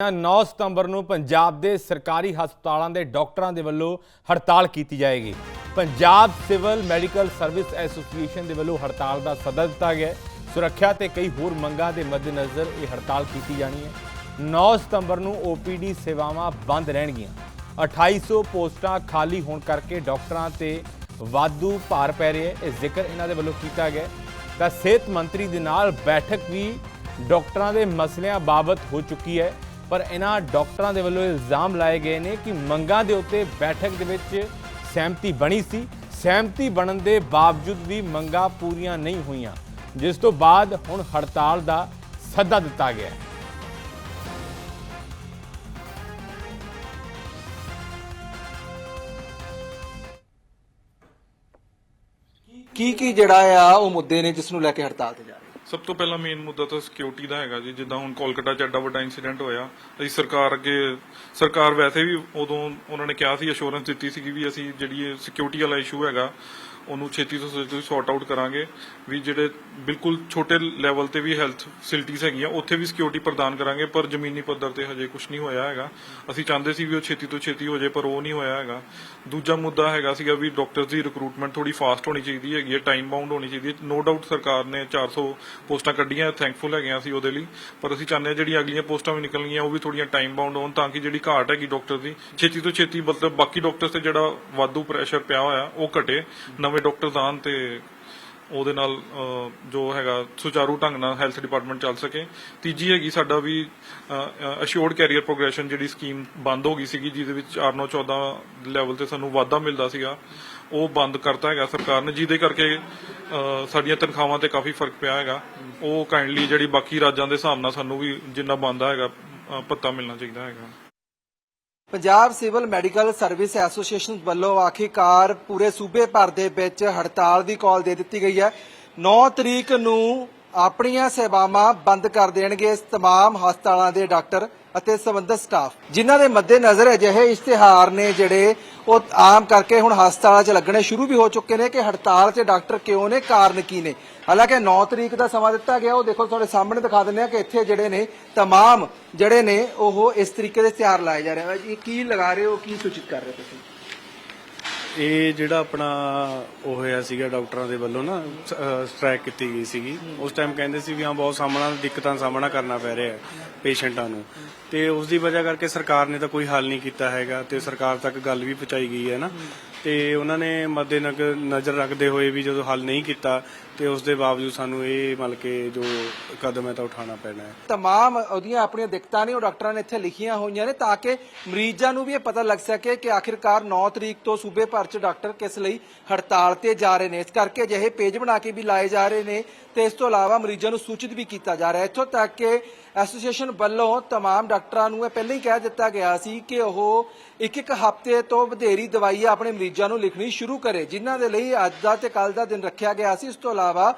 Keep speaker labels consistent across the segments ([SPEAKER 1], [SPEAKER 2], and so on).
[SPEAKER 1] 9 ਸਤੰਬਰ ਨੂੰ ਪੰਜਾਬ ਦੇ ਸਰਕਾਰੀ ਹਸਪਤਾਲਾਂ ਦੇ ਡਾਕਟਰਾਂ ਦੇ ਵੱਲੋਂ ਹੜਤਾਲ ਕੀਤੀ ਜਾਏਗੀ। Punjab civil medical service association ਦੇ ਵੱਲੋਂ ਹੜਤਾਲ ਦਾ ਸੱਦਾ ਦਿੱਤਾ ਗਿਆ ਸੁਰੱਖਿਆ ਤੇ ਕਈ ਹੋਰ ਮੰਗਾਂ ਦੇ ਮੱਦੇਨਜ਼ਰ ਇਹ ਹੜਤਾਲ ਕੀਤੀ ਜਾਣੀ ਹੈ। 9 ਸਤੰਬਰ ਨੂੰ ਓਪੀਡੀ ਸੇਵਾਵਾਂ ਬੰਦ ਰਹਿਣਗੀਆਂ। 2800 ਪੋਸਟਾਂ ਖਾਲੀ ਹੋਣ ਕਰਕੇ ਡਾਕਟਰਾਂ ਤੇ ਵਾਧੂ ਭਾਰ ਪੈ ਰਿਹਾ ਹੈ। ਇਹ ਜ਼ਿਕਰ ਇਹਨਾਂ ਦੇ ਵੱਲੋਂ ਕੀਤਾ ਗਿਆ ਤਾਂ ਸਿਹਤ ਮੰਤਰੀ ਦੇ ਨਾਲ ਬੈਠਕ ਵੀ ਡਾਕਟਰਾਂ ਦੇ ਮਸਲਿਆਂ ਬਾਬਤ ਹੋ ਚੁੱਕੀ ਹੈ। ਪਰ ਇਹਨਾਂ ਡਾਕਟਰਾਂ ਦੇ ਵੱਲੋਂ ਇਲਜ਼ਾਮ ਲਾਏ ਗਏ ਨੇ ਕਿ ਮੰਗਾਂ ਦੇ ਉੱਤੇ ਬੈਠਕ ਦੇ ਵਿੱਚ ਸਹਿਮਤੀ ਬਣੀ ਸੀ। ਸਹਿਮਤੀ ਬਣਨ ਦੇ ਬਾਵਜੂਦ ਵੀ ਮੰਗਾਂ ਪੂਰੀਆਂ ਨਹੀਂ ਹੋਈਆਂ, ਜਿਸ ਤੋਂ ਬਾਅਦ ਹੁਣ ਹੜਤਾਲ ਦਾ ਸੱਦਾ ਦਿੱਤਾ ਗਿਆ ਹੈ।
[SPEAKER 2] ਕੀ ਕੀ ਜਿਹੜਾ ਆ ਉਹ ਮੁੱਦੇ ਨੇ ਜਿਸ ਨੂੰ ਲੈ ਕੇ ਹੜਤਾਲ ਤੇ ਜਾ ਰਹੇ
[SPEAKER 3] ਸਭ ਤੋਂ ਪਹਿਲਾਂ ਮੇਨ ਮੁੱਦਾ ਤਾਂ ਸਿਕਿਉਰਿਟੀ ਦਾ ਹੈਗਾ ਜੀ। ਜਿੱਦਾਂ ਹੁਣ ਕੋਲਕਾਤਾ 'ਚ ਐਡਾ ਵੱਡਾ ਇਨਸੀਡੈਂਟ ਹੋਇਆ, ਅਸੀਂ ਸਰਕਾਰ ਅੱਗੇ, ਸਰਕਾਰ ਵੈਸੇ ਵੀ ਉਦੋਂ ਉਹਨਾਂ ਨੇ ਕਿਹਾ ਸੀ ਅਸ਼ੋਰੈਂਸ ਦਿੱਤੀ ਸੀਗੀ ਵੀ ਅਸੀਂ ਜਿਹੜੀ ਇਹ ਸਿਕਿਉਰਿਟੀ ਵਾਲਾ ਇਸ਼ੂ ਹੈਗਾ ਉਹਨੂੰ ਛੇਤੀ ਤੋਂ ਛੇਤੀ ਸੌਰਟ ਆਊਟ ਕਰਾਂਗੇ ਵੀ ਜਿਹੜੇ ਬਿਲਕੁਲ ਛੋਟੇ ਲੈਵਲ ਤੇ ਵੀ ਹੈਲਥ ਫੈਸਿਲਿਟੀਆਂ ਹੈਗੀਆਂ, ਉੱਥੇ ਵੀ ਸਿਕਿਉਰਿਟੀ ਪ੍ਰਦਾਨ ਕਰਾਂਗੇ, ਪਰ ਜ਼ਮੀਨੀ ਪੱਧਰ ਤੇ ਹਜੇ ਕੁਝ ਨਹੀਂ ਹੋਇਆ ਹੈਗਾ। ਅਸੀਂ ਚਾਹੁੰਦੇ ਸੀ ਵੀ ਉਹ ਛੇਤੀ ਤੋਂ ਛੇਤੀ ਹੋ ਜਾਏ, ਪਰ ਉਹ ਨਹੀਂ ਹੋਇਆ ਹੈਗਾ। ਦੂਜਾ ਮੁੱਦਾ ਹੈਗਾ ਸੀਗਾ ਵੀ ਡਾਕਟਰਸ ਦੀ ਰਿਕਰੂਟਮੈਂਟ ਥੋੜੀ ਫਾਸਟ ਹੋਣੀ ਚਾਹੀਦੀ ਹੈਗੀ ਹੈ ਟਾਈਮ ਬਾਉਂਡ ਹੋਣੀ ਚਾਹੀਦੀ ਹੈ। ਨੋ ਡਾਊਟ ਸਰਕਾਰ ਨੇ 400 ਪੋਸਟਾਂ ਕੱਢੀਆਂ ਥੈਂਕਫੁਲ ਹੈਗੇ ਹਾਂ ਅਸੀਂ ਉਹਦੇ ਲਈ। ਪਰ ਅਸੀਂ ਚਾਹੁੰਦੇ ਹਾਂ ਜਿਹੜੀਆਂ ਅਗਲੀਆਂ ਪੋਸਟਾਂ ਵੀ ਨਿਕਲਣਗੀਆਂ, ਉਹ ਵੀ ਥੋੜੀਆਂ ਟਾਈਮ ਬਾਉਂਡ ਹੋਣ, ਤਾਂ ਕਿ ਜਿਹੜੀ ਘਾਟ ਹੈਗੀ ਡਾਕਟਰ ਦੀ, ਛੇਤੀ ਤੋਂ ਛੇਤੀ ਮਤਲਬ ਬਾਕੀ ਡਾਕਟਰਸ ਤੇ ਜਿਹੜਾ ਵਾਧੂ ਪ੍ਰੈਸ਼ਰ ਪਿਆ ਹੋਇਆ, ਉਹ ਘਟੇ। ਨਵੇਂ ਡਾਕਟਰ ਆਉਣ ਤੇ ਉਹਦੇ ਨਾਲ ਜੋ ਹੈਗਾ ਸੁਚਾਰੂ ਢੰਗ ਨਾਲ ਹੈਲਥ ਡਿਪਾਰਟਮੈਂਟ ਚੱਲ ਸਕੇ। ਤੀਜੀ ਹੈਗੀ ਸਾਡਾ ਵੀ ਅਸ਼ੋਰਡ ਕੈਰੀਅਰ ਪ੍ਰੋਗਰੈਸ਼ਨ ਜਿਹੜੀ ਸਕੀਮ ਬੰਦ ਹੋ ਗਈ ਸੀਗੀ ਜਿਹਦੇ ਵਿੱਚ 4914 ਲੈਵਲ ਤੇ ਸਾਨੂੰ ਵਾਧਾ ਮਿਲਦਾ ਸੀਗਾ ਉਹ ਬੰਦ ਕਰਤਾ ਹੈਗਾ ਸਰਕਾਰ ਨੇ ਜਿਹਦੇ ਕਰਕੇ ਅਹ, ਸਾਡੀਆਂ ਤਨਖਾਹਾਂ ਤੇ ਕਾਫੀ ਫ਼ਰਕ ਪਿਆ ਹੈਗਾ। ਉਹ ਕਾਈਂਡਲੀ ਜਿਹੜੀ ਬਾਕੀ ਰਾਜਾਂ ਦੇ ਹਿਸਾਬ ਨਾਲ ਸਾਨੂੰ ਵੀ ਜਿੰਨਾ ਬੰਦਾ ਹੈਗਾ ਅਹ, ਮਿਲਣਾ ਚਾਹੀਦਾ ਹੈਗਾ।
[SPEAKER 2] Punjab civil medical service association ਵੱਲੋਂ ਆਖਿਰਕਾਰ ਪੂਰੇ ਸੂਬੇ ਭਰ ਦੇ ਵਿੱਚ ਹੜਤਾਲ ਦੀ ਕਾਲ ਦੇ ਦਿੱਤੀ ਗਈ ਹੈ 9 ਤਰੀਕ ਨੂੰ ਆਪਣੀਆਂ ਸੇਵਾਵਾਂ ਬੰਦ ਕਰ ਦੇਣਗੇ ਇਸ तमाम ਹਸਪਤਾਲਾਂ ਦੇ ਡਾਕਟਰ ਅਤੇ ਸੰਬੰਧਿਤ ਸਟਾਫ ਜਿਨ੍ਹਾਂ ਦੇ ਮੱਦੇਨਜ਼ਰ ਅਜਿਹੇ ਇਸ਼ਤਿਹਾਰ ਨੇ ਜਿਹੜੇ ਉਹ ਆਮ ਕਰਕੇ ਹੁਣ ਹਸਪਤਾਲਾਂ 'ਚ ਲੱਗਣੇ ਸ਼ੁਰੂ ਵੀ ਹੋ ਚੁੱਕੇ ਨੇ ਕਿ ਹੜਤਾਲ 'ਤੇ ਡਾਕਟਰ ਕਿਉਂ ਨੇ ਕਾਰਨ ਕੀ ਨੇ ਹਾਲਾਂਕਿ 9 ਤਰੀਕ ਦਾ ਸਮਾਂ ਦਿੱਤਾ ਗਿਆ ਉਹ ਦੇਖੋ ਤੁਹਾਡੇ ਸਾਹਮਣੇ ਦਿਖਾ ਦਿੰਦੇ ਆ ਕਿ ਇੱਥੇ ਜਿਹੜੇ ਨੇ तमाम ਜਿਹੜੇ ਨੇ ਉਹ ਇਸ ਤਰੀਕੇ ਦੇ ਇਸ਼ਤਿਹਾਰ ਲਾਏ ਜਾ ਰਹੇ ਆ ਜੀ ਕੀ ਲਗਾ ਰਹੇ ਹੋ ਕੀ ਸੂਚਿਤ ਕਰ ਰਹੇ ਹੋ ਤੁਸੀਂ
[SPEAKER 4] ਇਹ ਜਿਹੜਾ ਆਪਣਾ ਉਹ ਹੋਇਆ ਸੀਗਾ ਡਾਕਟਰਾਂ ਦੇ ਵੱਲੋਂ ਨਾ ਸਟ੍ਰਾਈਕ ਕੀਤੀ ਗਈ ਸੀਗੀ। ਉਸ ਟਾਈਮ ਕਹਿੰਦੇ ਸੀ ਵੀ ਹਾਂ, ਬਹੁਤ ਸਾਹਮਣਾ, ਦਿੱਕਤਾਂ ਦਾ ਸਾਹਮਣਾ ਕਰਨਾ ਪੈ ਰਿਹਾ ਹੈ ਪੇਸ਼ੈਂਟਾਂ ਨੂੰ। ਤੇ ਉਸ ਦੀ ਵਜ੍ਹਾ ਕਰਕੇ ਸਰਕਾਰ ਨੇ ਤਾਂ ਕੋਈ ਹੱਲ ਨਹੀਂ ਕੀਤਾ ਹੈਗਾ ਤੇ ਸਰਕਾਰ ਤੱਕ ਗੱਲ ਵੀ ਪਹੁੰਚਾਈ ਗਈ ਹੈ ਨਾ। ਤੇ ਉਹਨਾਂ ਨੇ ਮੱਦੇ ਨਜ਼ਰ ਰੱਖਦੇ ਹੋਏ ਵੀ ਜਦੋਂ ਹੱਲ ਨਹੀਂ ਕੀਤਾ, ਤੇ ਉਸ ਦੇ ਬਾਵਜੂਦ ਸਾਨੂੰ ਇਹ ਮਤਲਬ ਕਿ ਜੋ ਕਦਮ ਹੈ ਤਾਂ ਉਠਾਉਣਾ ਪੈਣਾ ਹੈ।
[SPEAKER 2] ਤਮਾਮ ਉਹਦੀਆਂ ਆਪਣੀਆਂ ਦਿੱਕਤਾਂ ਨੇ, ਉਹ ਡਾਕਟਰਾਂ ਨੇ ਇੱਥੇ ਲਿਖੀਆਂ ਹੋਈਆਂ ਨੇ ਤਾਂ ਕਿ ਮਰੀਜ਼ਾਂ ਨੂੰ ਵੀ ਇਹ ਪਤਾ ਲੱਗ ਸਕੇ ਕਿ ਆਖਿਰਕਾਰ 9 ਤਰੀਕ ਤੋਂ ਸੂਬੇ ਭਰ 'ਚ ਡਾਕਟਰ ਕਿਸ ਲਈ ਹੜਤਾਲ ਤੇ ਜਾ ਰਹੇ ਨੇ। ਇਸ ਕਰਕੇ ਅਜਿਹੇ ਪੇਜ ਬਣਾ ਕੇ ਵੀ ਲਾਏ ਜਾ ਰਹੇ ਨੇ ਤੇ ਇਸ ਤੋਂ ਇਲਾਵਾ ਮਰੀਜ਼ਾਂ ਨੂੰ ਸੂਚਿਤ ਵੀ ਕੀਤਾ ਜਾ ਰਿਹਾ ਹੈ। ਇੱਥੋਂ ਤੱਕ ਕਿ ਐਸੋਸੀਏਸ਼ਨ ਵੱਲੋਂ ਤਮਾਮ ਡਾਕਟਰਾਂ ਨੂੰ ਇਹ ਪਹਿਲਾਂ ਹੀ ਕਹਿ ਦਿੱਤਾ ਗਿਆ ਸੀ ਕਿ ਉਹ ਇੱਕ ਇੱਕ ਹਫ਼ਤੇ ਤੋਂ ਵਧੇਰੀ ਦਵਾਈ ਆਪਣੇ ਮਰੀਜ਼ਾਂ ਨੂੰ ਲਿਖਣੀ ਸ਼ੁਰੂ ਕਰੇ, ਜਿਨ੍ਹਾਂ ਦੇ ਲਈ ਅੱਜ ਦਾ ਤੇ ਕੱਲ ਦਾ ਦਿਨ ਰੱਖਿਆ ਗਿਆ ਸੀ। ਇਸ ਤੋਂ ਇਲਾਵਾ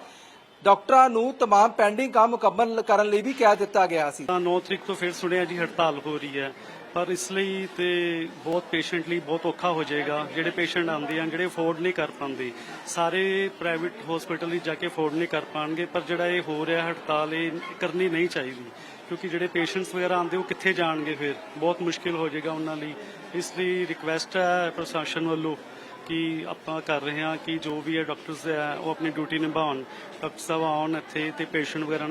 [SPEAKER 2] ਡਾਕਟਰਾਂ ਨੂੰ ਤਮਾਮ ਪੈਂਡਿੰਗ ਕੰਮ ਮੁਕੰਮਲ ਕਰਨ ਲਈ ਵੀ ਕਹਿ ਦਿੱਤਾ ਗਿਆ ਸੀ।
[SPEAKER 5] 9 ਤਰੀਕ ਤੋਂ ਫਿਰ ਸੁਣਿਆ ਜੀ ਹੜਤਾਲ ਹੋ ਰਹੀ ਹੈ। ਪਰ ਇਸ ਲਈ ਤੇ ਬਹੁਤ ਪੇਸ਼ੈਂਟ ਲਈ ਬਹੁਤ ਔਖਾ ਹੋ ਜਾਏਗਾ। ਜਿਹੜੇ ਪੇਸ਼ੈਂਟ ਆਉਂਦੇ ਆ, ਜਿਹੜੇ ਅਫੋਰਡ ਨਹੀਂ ਕਰ ਪਾਉਂਦੇ, ਸਾਰੇ ਪ੍ਰਾਈਵੇਟ ਹਸਪੀਟਲ ਵਿੱਚ ਜਾ ਕੇ ਅਫੋਰਡ ਨਹੀਂ ਕਰ ਪਾਣਗੇ। ਪਰ ਜਿਹੜਾ ਇਹ ਹੋ ਰਿਹਾ ਹੜਤਾਲ, ਇਹ ਕਰਨੀ ਨਹੀਂ ਚਾਹੀਦੀ। ਕਿਉਂਕਿ ਜਿਹੜੇ ਪੇਸ਼ੈਂਟਸ ਵਗੈਰਾ ਆਉਂਦੇ, ਉਹ ਕਿੱਥੇ ਜਾਣਗੇ ਫਿਰ? ਬਹੁਤ ਮੁਸ਼ਕਿਲ ਹੋ ਜਾਏਗਾ ਉਹਨਾਂ ਲਈ। ਇਸ ਲਈ ਰਿਕਵੈਸਟ ਹੈ ਪ੍ਰਸ਼ਾਸਨ ਵੱਲੋਂ ਕਿ ਆਪਾਂ ਕਰ ਰਹੇ ਹਾਂ ਕਿ ਜੋ ਵੀ ਹੈ ਡਾਕਟਰਸ ਹੈ, ਉਹ ਆਪਣੀ ਡਿਊਟੀ ਨਿਭਾਉਣ ਡਾਕਟਰ ਸਾਹਿਬ ਆਉਣ ਇੱਥੇ ਤੇ ਪੇਸ਼ੈਂਟ ਵਗੈਰਾ